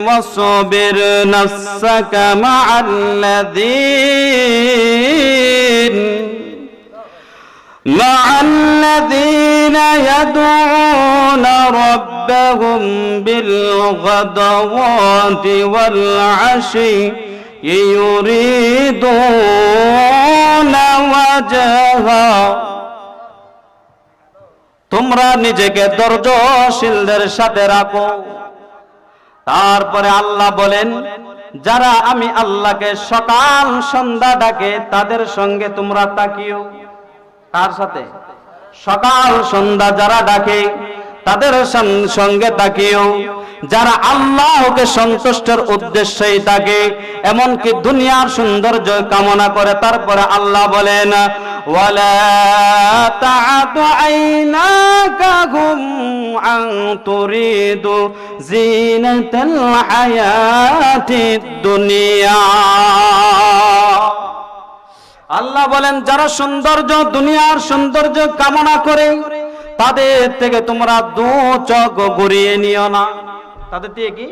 واصبر نفسك مع الذين مع الذين يدعون ربهم بالغدوات والعشي يريدون وجهه তোমরা নিজেকে ধৈর্যশীলদের সাথে রাখো তারপরে আল্লাহ বলেন, যারা আমি আল্লাহকে সকাল সন্ধ্যা ডাকে, তাদের সঙ্গে তোমরা তাকিও। কার সাথে? সকাল সন্ধ্যা যারা ডাকে, তাদের সঙ্গে তাকিও। যারা আল্লাহকে সন্তুষ্টের উদ্দেশ্যেই থাকে এমনকি দুনিয়ার সৌন্দর্য কামনা করে, তারপরে আল্লাহ বলেন ওয়ালা তা'দু আইনাকা হুম আন তুরিদু জিনাতাল হায়াতিদ দুনিয়া। আল্লাহ বলেন, যারা সৌন্দর্য, দুনিয়ার সৌন্দর্য কামনা করে, তাদের থেকে তোমরা দু চোখ ঘুরিয়ে নিও না। তাদের থেকে কি?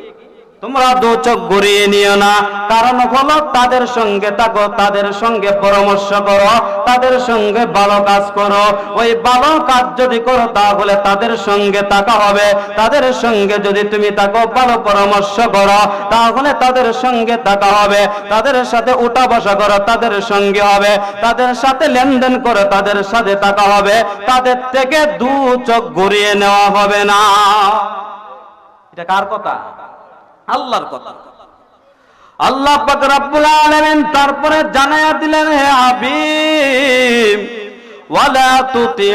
তোমরা দু চোখ ঘুরিয়ে নিও না। কারণ হলো তাদের সঙ্গে থাকো, তাদের সঙ্গে পরামর্শ করো, তাদের সঙ্গে ভালো কাজ করো। ওই ভালো কাজ যদি করো, তাহলে তাদের সঙ্গে থাকা হবে। তাদের সঙ্গে যদি তুমি থাকো, ভালো পরামর্শ করো, তাহলে তাদের সঙ্গে থাকা হবে। তাদের সাথে উঠা বসা করো, তাদের সঙ্গে হবে। তাদের সাথে লেনদেন করো, তাদের সাথে থাকা হবে। তাদের থেকে দু চোখ ঘুরিয়ে নেওয়া হবে না। এটা কার কথা? আল্লাহর কথা। আল্লাহ পাক রব্বুল আলামিন তারপরে জানায়া দিলেন, হে হাবিব, ওয়ালা তুতি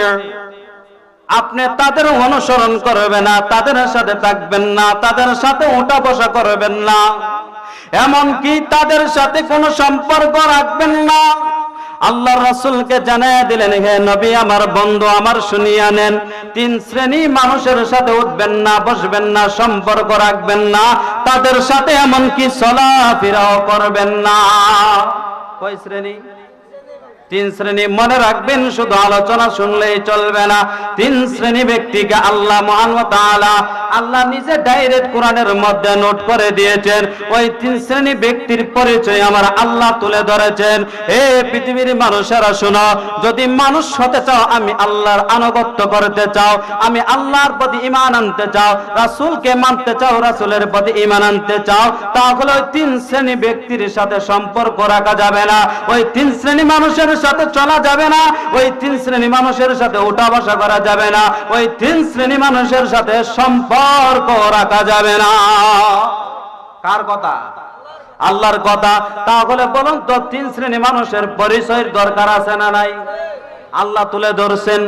আপনি তাদের অনুসরণ করবেন না, তাদের সাথে থাকবেন না, তাদের সাথে উঠা বসা করবেন না, এমনকি তাদের সাথে কোনো সম্পর্ক রাখবেন না। আল্লাহ রাসূলকে জানায় দিলেন, হে নবী, আমার বন্ধু, আমার শুনিয়া নেন। তিন শ্রেণি মানুষের সাথে উঠবেন না, বসবেন না, সম্পর্ক রাখবেন না। তাদের সাথে এমনকি চলাফেরাও করবেন না। কয় শ্রেণি? তিন শ্রেণি মনে রাখবেন, শুধু আলোচনা শুনলেই চলবে না। তিন শ্রেণি ব্যক্তিকে আল্লাহ মহান আল্লাহ নিজে ডাইরেক্ট কোরআনের মধ্যে নোট করে দিয়েছেন। ওই তিন শ্রেণি ব্যক্তির পরিচয় আমার আল্লাহ তুলে ধরেছেন। হে পৃথিবীর মানুষেরা, শোনো, যদি মানুষ হতে চাও, আমি আল্লাহর আনুগত্য করতে চাও, আমি আল্লাহর প্রতি ইমান আনতে চাও, রাসূলকে মানতে চাও, রাসূলের প্রতি ঈমান আনতে চাও, তাহলে ওই তিন শ্রেণি ব্যক্তির সাথে সম্পর্ক রাখা যাবে না। ওই তিন শ্রেণি মানুষের সাথে চলা যাবে না ওই তিন শ্রেণী মানুষের সাথে উঠা বসা করা যাবে না ওই তিন শ্রেণী মানুষের সাথে সম্পর্ক রাখা যাবে না কার কথা আল্লাহর কথা তাহলে বলুন তো তিন শ্রেণী মানুষের পরিচয়ের দরকার আছে না নাই আল্লাহ তুলে ধরছেন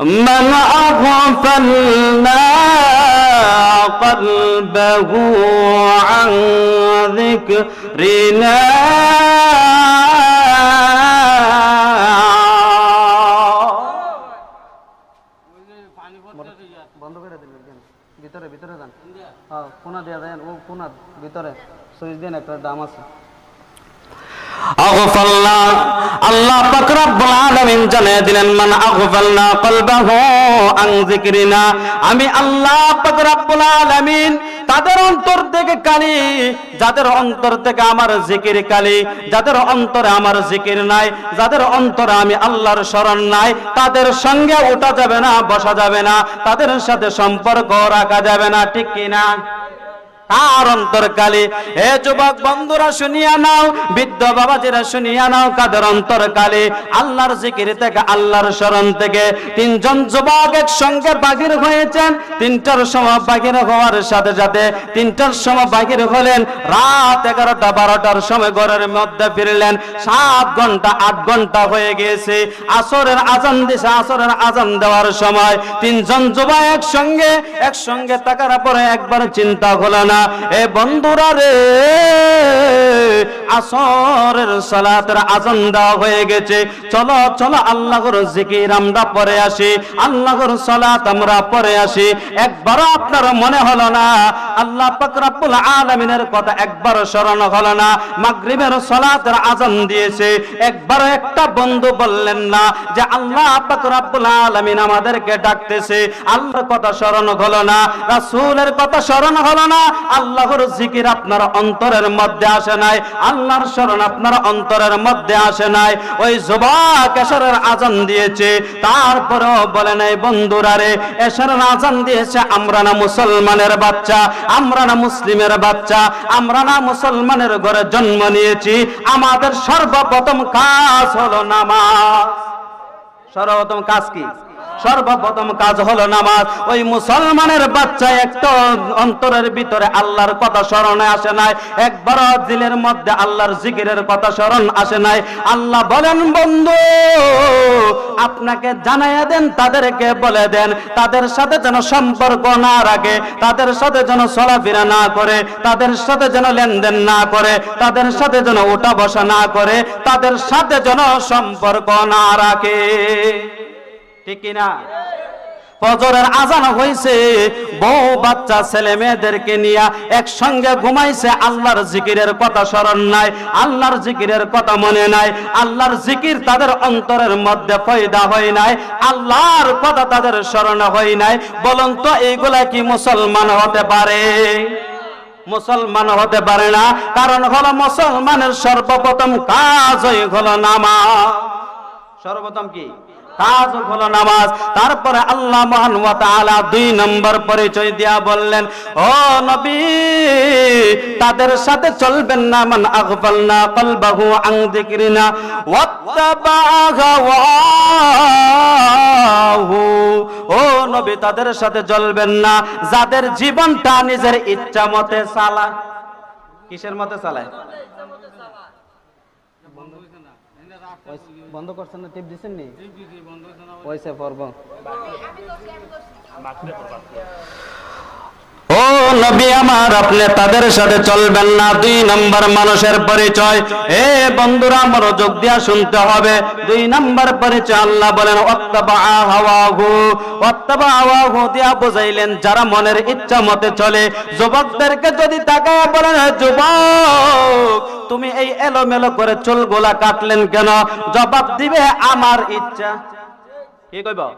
من أغفلنا قلبه عن ذكرنا কোনা দিয়ে দেন, ও কোনা ভিতরে সুইচ দেন একটা আছে। আল্লাহ পাক রব্বুল আলামিন দিলেন, মান কলবাহু আন যিকরিনা। আমি আল্লাহ পাক রব্বুল আলামিন তাদের অন্তর থেকে কালি, যাদের অন্তর থেকে আমার জিকির কালি, যাদের অন্তরে আমার জিকির নাই, যাদের অন্তরে আমি আল্লাহর শরণ নাই, তাদের সঙ্গে ওঠা যাবে না, বসা যাবে না, তাদের সাথে সম্পর্ক রাখা যাবে না, ঠিক কিনা? তার অন্তরকালে হে যুবক বন্ধুরা, শুনিয়া নাও, বৃদ্ধ বাবাজিরা, শুনিয়া নাও কাদের অন্তরকালে আল্লাহর জিকির থেকে, আল্লাহর শরণ থেকে তিনজন যুবক একসঙ্গে বাগির হয়েছেন। তিনটার সময় বাগির হওয়ার সাথে সাথে তিনটার সময় বাগির হলেন। রাত এগারোটা, বারোটার সময় ঘরের মধ্যে ফিরলেন। সাত ঘণ্টা, আট ঘণ্টা হয়ে গিয়েছে। আসরের আজান দিছে, আসরের আজান দেওয়ার সময় তিনজন যুবক একসঙ্গে একসঙ্গে থাকার পরে একবার চিন্তা হলো না এ বন্ধুরা রে, আসরের সালাতের আজান দেওয়া হয়ে গেছে। চলো চলো আল্লাহর জিকির আমরা পরে আসি। আল্লাহর সালাত আমরা পরে আসি। একবারও আপনার মনে হলো না, আল্লাহ পাক রব্বুল আলামিনের কথা একবার স্মরণ হলো না, মাগরিবের সালাতের আজান দিয়েছে। একবার একটা বন্ধু বললেন না যে, আল্লাহ পাক রব্বুল আলামিন আমাদেরকে ডাকতেছে। আল্লাহর কথা স্মরণ হলো না, রাসূলের কথা স্মরণ হলো না আল্লাহর জিকির আপনার অন্তরের মধ্যে আসে নাই, আল্লাহর স্মরণ আপনার অন্তরের মধ্যে আসে নাই। ওই যুবক এশারের আজান দিয়েছে, তারপরেও বলে নাই, বন্ধুরা রে, এশারের আজান দিয়েছে, আমরা না মুসলমানের বাচ্চা, আমরা না মুসলিমের বাচ্চা, আমরা না মুসলমানের ঘরে জন্ম নিয়েছি, আমাদের সর্বপ্রথম কাজ হলো নামাজ। সর্বপ্রথম কাজ কি? সর্বপ্রথম কাজ হলো নামাজ। ওই মুসলমানের বাচ্চা একটা অন্তরের ভিতরে আল্লাহর কথা স্মরণে আসে নাই। একবার দিলের মধ্যে আল্লাহর জিকিরের কথা স্মরণ আসে নাই। আল্লাহ বলেন, বন্ধু, আপনাকে জানাইয়া দেন, তাদেরকে বলে দেন। তাদের সাথে যেন সম্পর্ক না রাখে, তাদের সাথে যেন চলাফেরা না করে, তাদের সাথে যেন লেনদেন না করে, তাদের সাথে যেন ওঠা বসা না করে, তাদের সাথে যেন সম্পর্ক না রাখে। ঠিক কিনা? ফজরের আজান হয়েছে বউ, বাচ্চা, ছেলে, মেয়েদেরকে নিয়ে একসঙ্গে ঘুমাইছে, আল্লাহর জিকিরের কথা স্মরণ নাই, আল্লাহর জিকিরের কথা মনে নাই, আল্লাহর জিকির তাদের অন্তরের মধ্যে ফয়দা হয় নাই, আল্লাহর কথা তাদের স্মরণ হয় নাই। বলুন তো, এইগুলা কি মুসলমান হতে পারে? মুসলমান হতে পারে না, কারণ হলো মুসলমানের সর্বপ্রথম কাজই হলো নামাজ। সর্বপ্রথম কি? কাজ হলো নামাজ। তারপরে আল্লাহ মহান তাআলা দুই নম্বর পরিচয় দিয়া বললেন, ও নবী, তাদের সাথে চলবেন না, মান আগফালনা কলবাহু আন যিকরিনা ওয়াত্তাবা হাওয়াহু ও নবী, তাদের সাথে চলবেন না, যাদের জীবনটা নিজের ইচ্ছা মতে চালায়। কিসের মতে চালায়? বন্ধ করছেন না? টিপ দিছেন নি? পয়সা পড়ব ও নবী আমার, আপনি তাদের সাথে চলবেন না। দুই নম্বর মানুষের পরিচয়। এ বন্ধুরা, মনোযোগ দিয়া শুনতে হবে। দুই নম্বর পরিচয়, আল্লাহ বলেন বুঝাইলেন, যারা মনের ইচ্ছা মতে চলে, যুবকদেরকে যদি তাকায় বলেন, "হে যুবক, তুমি এই এলোমেলো করে চুলগুলা কাটলেন কেন? জবাব দিবে, আমার ইচ্ছা। কি কইব?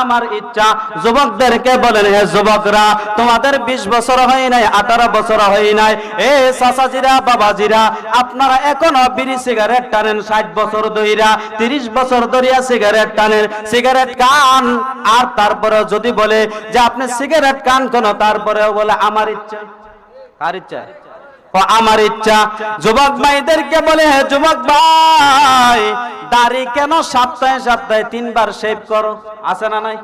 আমার ইচ্ছা, যুবকদেরকে বলেন, হে যুবকরা, তোমাদের বিশ বছর হয় নাই, আঠারো বছর হয় নাই। এ চাচাজিরা, বাবাজিরা, আপনারা এখনও বিড়ি সিগারেট টানেন, ষাট বছর ধইরা, তিরিশ বছর ধরিয়া সিগারেট টানেন। সিগারেট কান আর তারপরে যদি বলে যে, আপনি সিগারেট কান কেন? তারপরেও বলে, আমার ইচ্ছা, কার ইচ্ছা? আমার ইচ্ছা। যুবক ভাইদেরকে বলে যুবক ভাই, দাড়ি কেন সপ্তাহে সপ্তাহে তিনবার শেভ করো? আছে না নাই?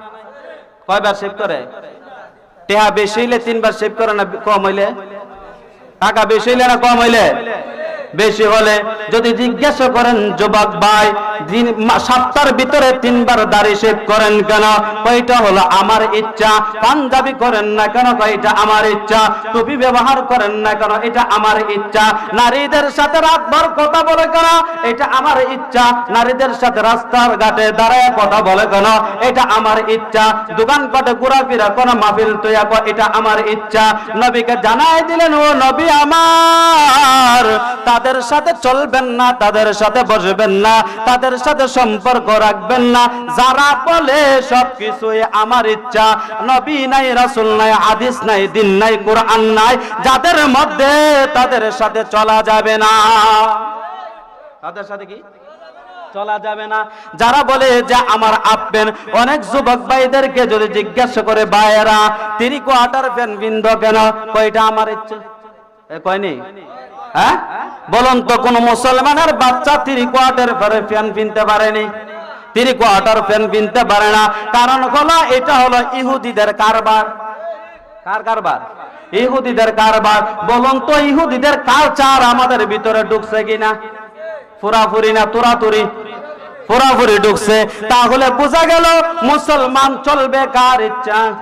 কয়বার শেভ করে? টেহা বেশি হইলে তিনবার শেভ করে না কম হইলে? টাকা বেশি হইলে না কম হইলে? বেশি হলে যদি জিজ্ঞাসা করেন যুবক ভাই সপ্তাহের ভিতরে তিনবার দাড়ি শেভ করেন কেন? কয়টা হলো আমার ইচ্ছা। পাঞ্জাবি করেন না কেন? কয়টা আমার ইচ্ছা। টুপি ব্যবহার করেন না কেন? এটা আমার ইচ্ছা। নারীদের সাথে রাতভর কথা বলে কেন? এটা আমার ইচ্ছা। নারীদের সাথে রাস্তার ঘাটে দাঁড়ায় কথা বলে কেন? এটা আমার ইচ্ছা। দোকান দোকানপাটে ঘোরাফেরা কোন মাহফিল তৈয়া এটা আমার ইচ্ছা। নবীকে জানাই দিলেন, ও নবী আমার তাদের সাথে চলবেন না, তাদের সাথে বসবেন না, তাদের সাথে সম্পর্ক রাখবেন না। যারা বলে সবকিছুই আমার ইচ্ছা, নবী নাই, রাসূল নাই, হাদিস নাই, দিন নাই, কোরআন নাই, যাদের মধ্যে তাদের সাথে চলা যাবে না। তাদের সাথে কি? চলা যাবে না। যারা বলে যে আমার আপেন অনেক যুবক ভাইদেরকে যদি জিজ্ঞাসা করে তিনি কয়নি? হ্যাঁ? বলুন তো, কোন মুসলমানের বাচ্চা তিনি কোয়ার্টার পরে ফ্যান কিনতে পারেনি? তিনি কোয়ার্টার ফ্যান কিনতে পারে না। কারণ হলো, এটা হলো ইহুদিদের কারবার। কার কারবার? ইহুদিদের কারবার। বলুন তো, ইহুদিদের কালচার আমাদের ভিতরে ঢুকছে কিনা? ফুরাফুরি না তুরাতুরি? ফুরাফুরি ঢুকছে। তাহলে বোঝা গেল, মুসলমান চলবে কার ইচ্ছা?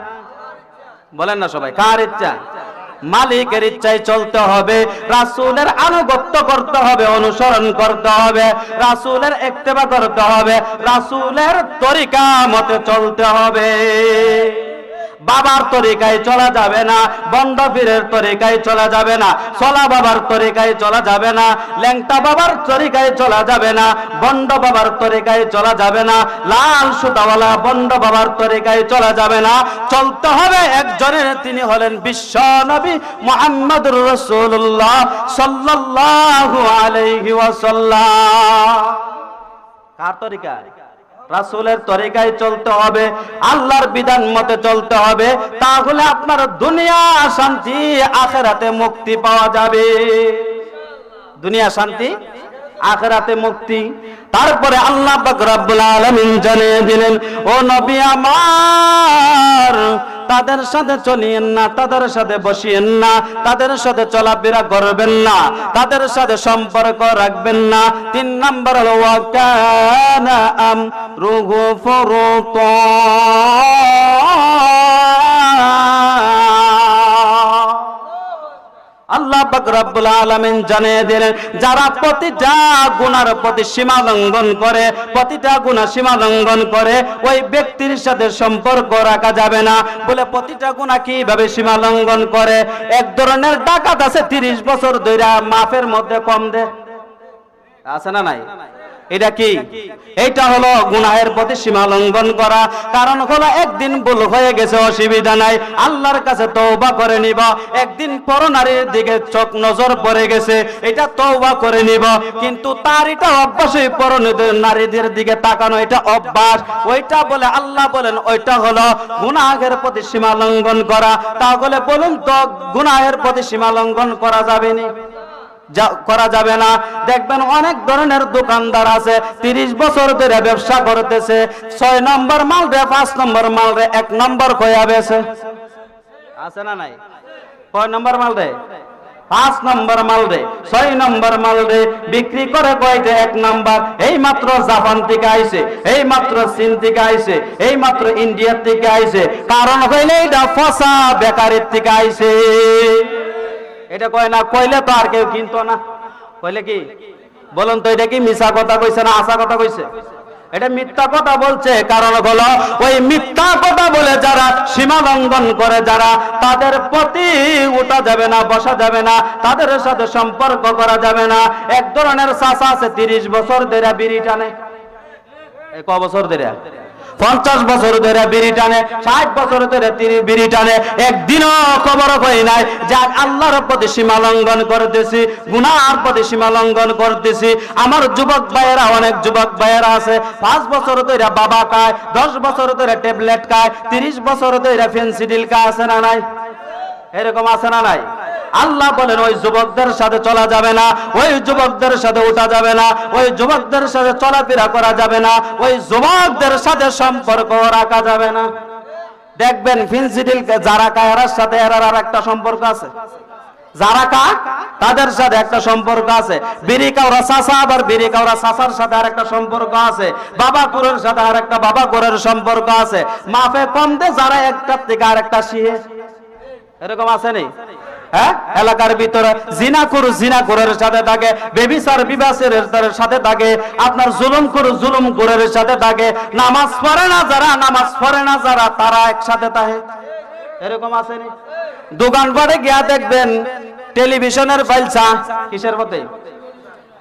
বলেন না সবাই, কার ইচ্ছা? মালিকের ইচ্ছায় চলতে হবে, রাসুলের আনুগত্য করতে হবে, অনুসরণ করতে হবে, রাসুলের একটেবা করতে হবে, রাসুলের তরিকা মতে চলতে হবে। বাবার তরিকায় চলা যাবে না, বন্ধ পীরের তরিকায় চলা যাবে না চলা বাবার তরিকায় চলা যাবে না, ল্যাংটা বাবার তরিকায় চলা যাবে না বন্ড বাবার তরিকায় চলা যাবে না, লাল সুতাওয়ালা বন্ড বাবার তরিকায় চলা যাবে না, চলতে হবে একজনের, তিনি হলেন বিশ্ব নবী মোহাম্মদুর রসুল্লাহ সাল্লাল্লাহু আলাইহি ওয়াসাল্লাম। কার তরিকা? রাসূলের তরিকায় চলতে হবে, আল্লাহর বিধান মতে চলতে হবে, তাহলে আপনার দুনিয়া শান্তি, আখেরাতে মুক্তি পাওয়া যাবে। দুনিয়া শান্তি, আখেরাতে মুক্তি। তারপরে আল্লাহ পাক আলামিন জানিয়ে দিলেন, ও নবী আমার তাদের সাথে চলিয়েন না, তাদের সাথে বসিয়েন না, তাদের সাথে চলাফেরা করবেন না, তাদের সাথে সম্পর্ক রাখবেন না। তিন নম্বর হলো ওয়াকানা আম রুহু আল্লাহ রব্বুল আলামিন জানিয়ে দিলেন, যারা প্রতিটা গুনার প্রতি সীমা লঙ্ঘন করে, প্রতিটা গুণা সীমা লঙ্ঘন করে, ওই ব্যক্তির সাথে সম্পর্ক রাখা যাবে না। বলে প্রতিটা গুণা কীভাবে সীমা লঙ্ঘন করে? এক ধরনের ডাকাত আছে 30 বছর ধইরা মাফের মধ্যে কম দে। আছে না নাই? এটা কি? এইটা হলো গুনাহের প্রতি সীমা লঙ্ঘন করা। কারণ হলো একদিন ভুল হয়ে গেছে, অসুবিধা নাই। আল্লাহর কাছে তওবা করে নিব। একদিন পর নারীর দিকে চোখ নজর পড়ে গেছে, এটা তওবা করে নিব। কিন্তু তার এটা অভ্যাসই পর নারীদের দিকে তাকানো এটা অভ্যাস। ওইটা বলে আল্লাহ বলেন, ওইটা হলো গুনাহের প্রতি সীমা লঙ্ঘন করা। তাহলে বলুন তো, গুনাহের প্রতি সীমা লঙ্ঘন করা যাবে না? করা যাবে না। দেখবেন অনেক ধরনের দোকানদার আছে, তিরিশ বছর ধরে ব্যবসা করতেছে, ছয় নম্বর মাল রে পাঁচ নম্বর মাল রে এক নম্বর কয়া বেছে। আছে না নাই? কয় নম্বর মাল রে পাঁচ নম্বর মাল রে ছয় নম্বর মাল রে বিক্রি করে কয়টা? এক নম্বর। এই মাত্র জাপান থেকে আইছে এই মাত্র চীন থেকে আইছে এই মাত্র ইন্ডিয়ার থেকে আইছে। কারণ হইলে এটা ফসা বেকারের থেকে আইছে। এটা কয় না, কইলে তো আর কেউ কিনতো না। কইলে কি? বলুন তো, এটা কি মিছা কথা কইছে না আশা কথা কইছে? এটা মিথ্যা কথা বলছে, কারণ হলো ওই মিথ্যা কথা বলে যারা সীমা লঙ্ঘন করে যারা, তাদের প্রতি উঠা যাবে না, বসা যাবে না, তাদের সাথে সম্পর্ক করা যাবে না। এক ধরনের চাষা আছে, তিরিশ বছর ধরে বিড়ি টানে। ক বছর ধরে? পঞ্চাশ বছর ধরে বিড়ি টানে, ষাট বছর ধরে তিনি বিড়ি টানে। একদিনও খবর হয় নাই যে আজ আল্লাহর প্রতি সীমা লঙ্ঘন করতেছি, গুনার প্রতি সীমা লঙ্ঘন করতেছি। আমার যুবক ভাইয়েরা, অনেক যুবক ভাইয়েরা আছে, পাঁচ বছর ধরে বাবা খায়, দশ বছর ধরে ট্যাবলেট খায়, তিরিশ বছর ধরে ফেন্সিডিল খায়, আছে না নাই? এরকম আছে না নাই? আল্লাহ বলেন, ওই যুবকদের সাথে চলা যাবে না, ওই যুবকদের সাথে উঠা যাবে না, ওই যুবকদের সাথে চলাফেরা করা যাবে না, ওই যুবকদের সাথে সম্পর্ক রাখা যাবে না। দেখবেন ফিনসিডিল যারা কায়ারার সাথে এরার আর একটা সম্পর্ক আছে। যারা কা তাদের সাথে একটা সম্পর্ক আছে। বিড়ি কাউরা চাষা আবার বিড়ি কাউরা চাষার সাথে আর একটা সম্পর্ক আছে। বাবা কুরের সাথে আর একটা বাবা কুরের সম্পর্ক আছে। মাফে কম দে, যারা একটার থেকে আর একটা শিয়ে এরকম আছে নেই হ্যাঁ? এলাকার ভিতরে জিনাকুর জিনাকুরের সাথে থাকে বেবিসার বিবাসের সাথে থাকে, আপনার জুলুম করু, জুলুম কুরের সাথে থাকে। নামাজ পড়ে না যারা, নামাজ পড়ে না যারা, তারা একসাথে থাকে। এরকম আছে নি? দোকানপাটে গিয়া দেখবেন, টেলিভিশনের ফাইলসা কিসের মতে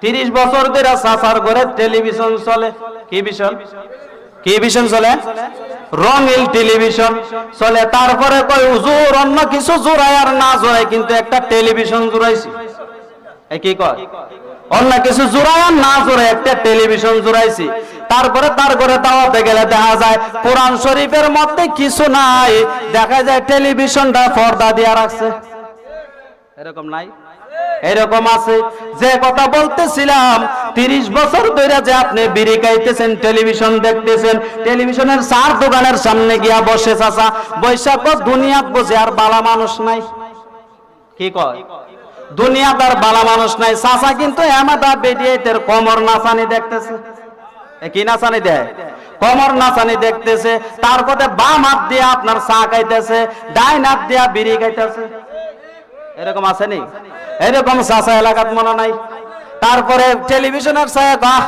তিরিশ বছর ধরে সাসার ঘরে টেলিভিশন চলে। কি ভিশন কি ভিশন চলে? রঙিল টেলিভিশন চলে। তারপরে কই হুজুর, অন্য কিছু জোড়ায় আর না জোড়ায়, কিন্তু একটা টেলিভিশন জোড়াইছি। কি কয়? অন্য কিছু জোড়ায় না জোড়ায়, একটা টেলিভিশন জোড়াইছি। তারপরে তার ঘরে দাওয়াতে গেলে দেখা যায়, কোরআন শরীফের মধ্যে কিছু নাই। দেখা যায় টেলিভিশনটা পর্দা দিয়া রাখছে। এরকম নাই? এরকম আছে। যে কথা বলতেছিলাম, তিরিশ বছর ধরে যে আপনি বিড়ি খাইতেছেন, টেলিভিশন দেখতেছেন, টেলিভিশনের চার দোকানের সামনে গিয়া বসে চাচা, বৈশাখ দুনিয়াত বসে আর বালা মানুষ নাই। কি কয়? দুনিয়াত আর বালা মানুষ নাই। চাচা কিন্তু কমর নাচানি দেখতেছে। কি নাচানি দেয়? কমর নাচানি দেখতেছে। তারপরে বাম হাত দিয়ে আপনার চা খাইতেছে, ডাইন হাত দিয়া বিড়ি খাইতেছে। এরকম আসেনি এরকম চাষা এলাকাত মনে নাই। তারপরে টেলিভিশনের ছায়া বাহ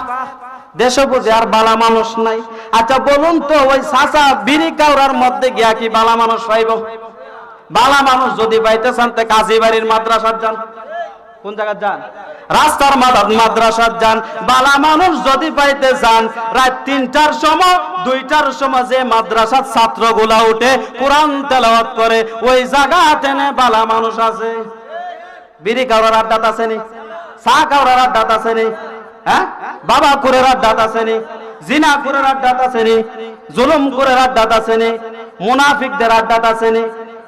দেশে বুঝে আর বালা মানুষ নাই। আচ্ছা বলুন তো, ওই চাষা বিড়ি কাউরার মধ্যে গিয়া কি বালা মানুষ পাইব? বালা মানুষ যদি পাইতে চান, তে কাজী বাড়ির মাদ্রাসার যান। কোন জায়গা যান? রাস্তার মাদ- মাদ্রাসার যান। বালা মানুষ যদি পাইতে চান, রাত তিনটার সময়, দুইটার সময় যে মাদ্রাসার ছাত্রগুলা উঠে কোরআন তেলাওয়াত করে, ওই জায়গা টেনে বালা মানুষ আছে। বিড়ি কাউরার আড্ডাত আছে নি চা কাউরার আড্ডাত আছে নি হ্যাঁ? বাবা কুরের আড্ডাত আছে নি জিনা কুরের আড্ডাত আছে নি জুলুম কুরের আড্ডাত আছে নি মুনাফিকদের আড্ডাত আছে নি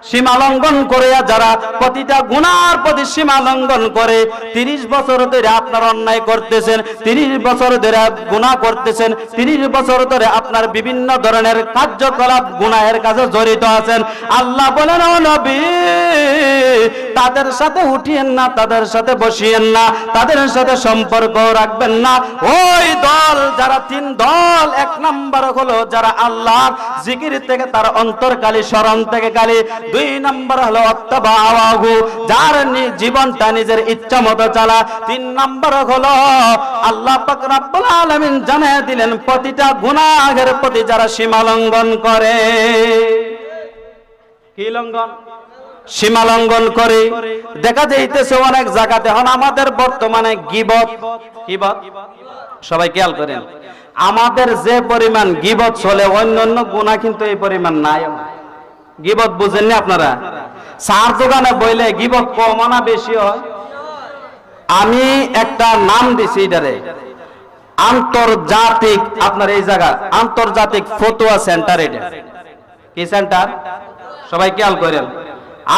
সীমা লঙ্ঘন করে যারা প্রতিটা গুনার প্রতি সীমা লঙ্ঘন করে, তিরিশ বছর ধরে আপনার অন্যায় করতেছেন, তিরিশ বছর ধরে গুনাহ করতেছেন, তিরিশ বছর ধরে আপনার বিভিন্ন ধরনের কার্যকলাপ গুনাহের কাছে জড়িত আছেন। আল্লাহ বলেন তাদের সাথে উঠিয়েন না, তাদের সাথে বসিয়েন না, তাদের সাথে সম্পর্ক রাখবেন না। ওই দল, যারা তিন দল, এক নাম্বার হলো যারা আল্লাহর জিকির থেকে তার অন্তরকালী স্মরণ থেকে গালি দুই হলো যার জীবনটা নিজের ইচ্ছা মতো চালা। তিন হলো, আল্লাহ জানিয়ে দিলেন, প্রতিটা প্রতি যারা সীমা লঙ্ঘন করে। কি লঙ্ঘন? সীমা লঙ্ঘন করে। দেখা যাইতেছে অনেক জায়গাতে, এখন আমাদের বর্তমানে গিবত। গিবত? সবাই খেয়াল করেন। আমাদের যে পরিমাণ গিবত চলে অন্য অন্য গুণা কিন্তু এই পরিমাণ নাই গিবত বুঝেননি আপনারা? চার দোকানে বইলে গিবত কম না বেশি হয়। আমি একটা নাম দিছি এটারে। আন্তর্জাতিক, আপনার এই জায়গা, আন্তর্জাতিক ফতুয়া সেন্টার এটা। কি সেন্টার? সবাই খেয়াল করেন।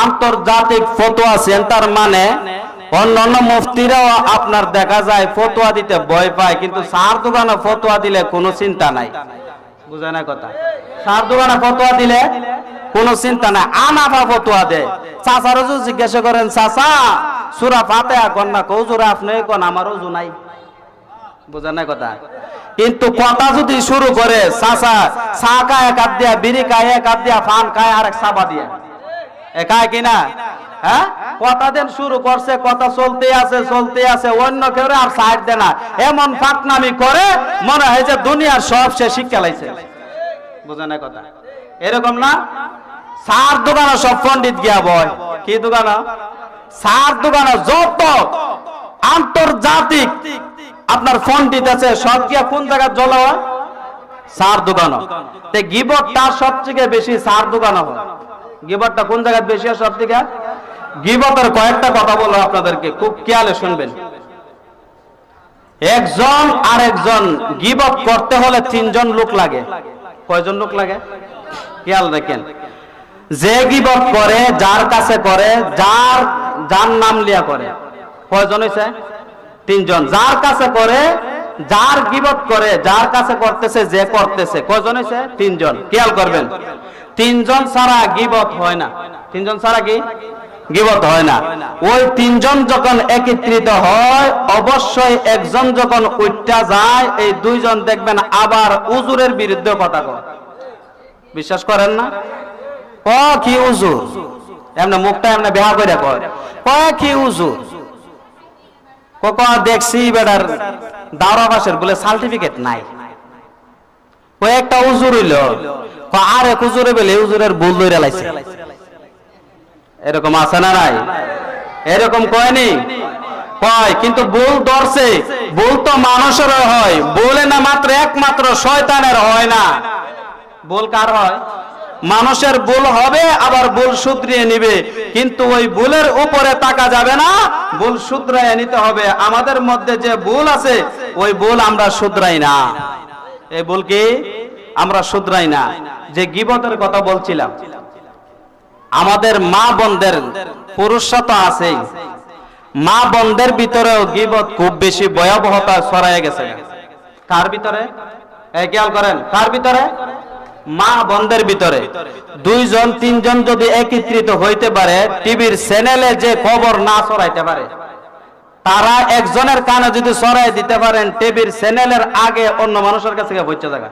আন্তর্জাতিক ফতোয়া সেন্টার মানে অন্যান্য মুফতিরাও আপনার দেখা যায় ফতোয়া দিতে ভয় পায়, কিন্তু সার দোকানে ফতোয়া দিলে কোনো চিন্তা নাই। বুঝে না কথা। সার দোকানে ফতোয়া দিলে কোনো চিন্তা নাই। আনাফা ফতোয়া দেয় চাচার যদি জিজ্ঞাসা করেন, চাচা, সুরা ফাতে কন না? কৌজুরা আপনি কোন, আমার ওজু নাই। বুঝেন না কথা? কিন্তু কথা যদি শুরু করে, চাচা, চা খায় এক দিয়া, বিড়ি খায় এক দিয়া, ফান খায় আর এক সাবা দিয়া। এ খায় কিনা হ্যাঁ? কথা দেন, শুরু করছে, কথা চলতে আছে চলতে আছে, অন্য কেউ আর সাইড দেয় না। এমন ফাটনামি করে, মনে হয় যে দুনিয়ার সব সে শিক্ষা লাইছে। বুঝে না কথা? এরকম না? সার দোকানে সব পণ্ডিত গিয়া বয়। কি দোকানে? সার দোকানে যত আন্তর্জাতিক আপনার পণ্ডিত আছে, সব গিয়া কোন জায়গায় জল হয়? সার দোকানও তে গিবটটা সবথেকে বেশি সার দোকান হয়। গিবটটা কোন জায়গায় বেশি হয় সব থেকে গিবতের কয়েকটা কথা বলো আপনাদেরকে, খুব খেয়ালে শুনবেন। একজন আর একজন গিবত করতে হলে তিনজন লোক লাগে। কয়জন লোক লাগে? খেয়াল রাখেন। যে গিবত করে, যার কাছে করে, যার যার নাম লিয়া করে। কয়জন হয়েছে তিনজন। যার কাছে করে, যার গিবত করে, যার কাছে করতেছে, যে করতেছে। কয়জন হয়েছে তিনজন। খেয়াল করবেন। তিনজন ছাড়া গিবত হয় না। তিনজন ছাড়া কি? গিবত হয় না। ওই তিনজন যখন একত্রিত হয়, অবশ্যই একজন যখন উঠটা যায়, এই দুইজন দেখবেন আবার উজুরের বিরুদ্ধে কথা কয়। বিশ্বাস করেন না? ক কি উজুর এমনি মুখটা এমনি বেহা করে কয় ক কি উজুর কক দেখছি বেটার দাওরা বাসের বলে সার্টিফিকেট নাই। কয়েকটা উজুর হইল। আর এক উজুরে বলে উজুরের ভুল ধরে লাইছে। এরকম আছে না নাই? এরকম কয়নি কয়, কিন্তু ভুল ধরছে। ভুল তো মানুষের হয়। বলে না মাত্র একমাত্র শয়তানের হয় না। ভুল কার হয়? মানুষের ভুল হবে, আবার ভুল শুধরিয়ে নিবে। কিন্তু ওই ভুলের উপরে তাকা যাবে না, ভুল শুধরাইয়ে নিতে হবে। আমাদের মধ্যে যে ভুল আছে, ওই ভুল আমরা শুধরাই না। এই ভুল কি? আমরা শুধরাই না। যে গিবতের কথা বলছিলাম, আমাদের মা বোনদের, পুরুষরা তো আছেই। মা বোনদের ভিতরেও গিবত খুব বেশি ভয়াবহতা ছড়াই গেছে। কার ভিতরে? খেয়াল করেন, কার ভিতরে? মা বন্ধের ভিতরে। দুইজন, তিনজন যদি একত্রিত হইতে পারে, টিভির চ্যানেলে যে খবর না ছড়াইতে পারে। তারা একজনের কানে যদি ছড়াই দিতে পারেন, টিভির চ্যানেলের আগে অন্য মানুষের কাছে বসে থাকা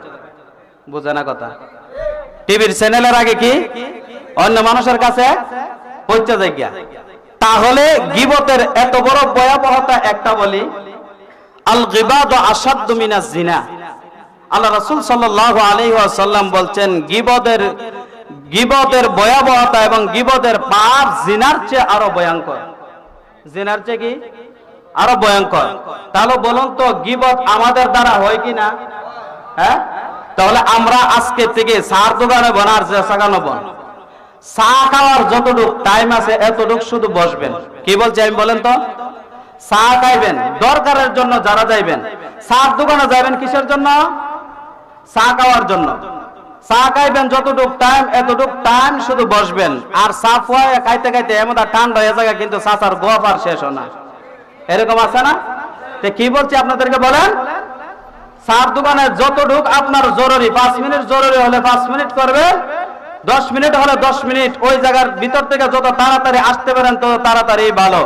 বুঝে না কথা? টিভির চ্যানেলের আগে কি? অন্য মানুষের কাছে পৌঁছে যায় তাহলে গিবতের এত বড় ভয়াবহতা একটা বলি, আল গিবাদ আসাদ্দ জিনা। আল্লাহ রাসূল সাল্লাল্লাহু আলাইহি ওয়াসাল্লাম বলছেন, গিবদের গিবদের ভয়াবহতা এবং গিবদের পাপ জিনার চেয়ে আরও ভয়ঙ্কর। জিনার চেয়ে কি? আরও ভয়ঙ্কর। তাহলে বলুন তো গিবত আমাদের দ্বারা হয় কি না? হ্যাঁ? তাহলে আমরা আজকে থেকে সার দোকানে বনার সাগানো বন। চা খাওয়ার যতটুক টাইম আছে, এতটুক শুধু বসবেন। কি বলছি আমি বলেন তো? চা খাইবেন, দরকারের জন্য যারা যাইবেন। চার দোকানে যাবেন কিসের জন্য? চা খাওয়ার জন্য। চা খাইবেন যতটুক টাইম এতটুক টাইম শুধু বসবেন। আর চা ফুয়ায় খাইতে খাইতে এমন ঠান্ডা হয়ে যায় কিন্তু চাচার গোয়াপ আর শেষ না। এরকম আছে না? কি বলছি আপনাদেরকে বলেন? চার দোকানে যতটুক আপনার জরুরি, পাঁচ মিনিট জরুরি হলে পাঁচ মিনিট করবেন দশ মিনিট হলে দশ মিনিট। ওই জায়গার ভিতর থেকে যত তাড়াতাড়ি আসতে পারেন, তত তাড়াতাড়ি ভালো।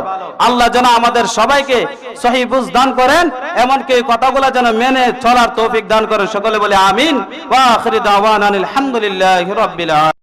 আল্লাহ যেন আমাদের সবাইকে সহি বুঝ দান করেন, এমনকি কথাগুলো যেন মেনে চলার তৌফিক দান করেন। সকলে বলে আমিন। আলহামদুলিল্লাহ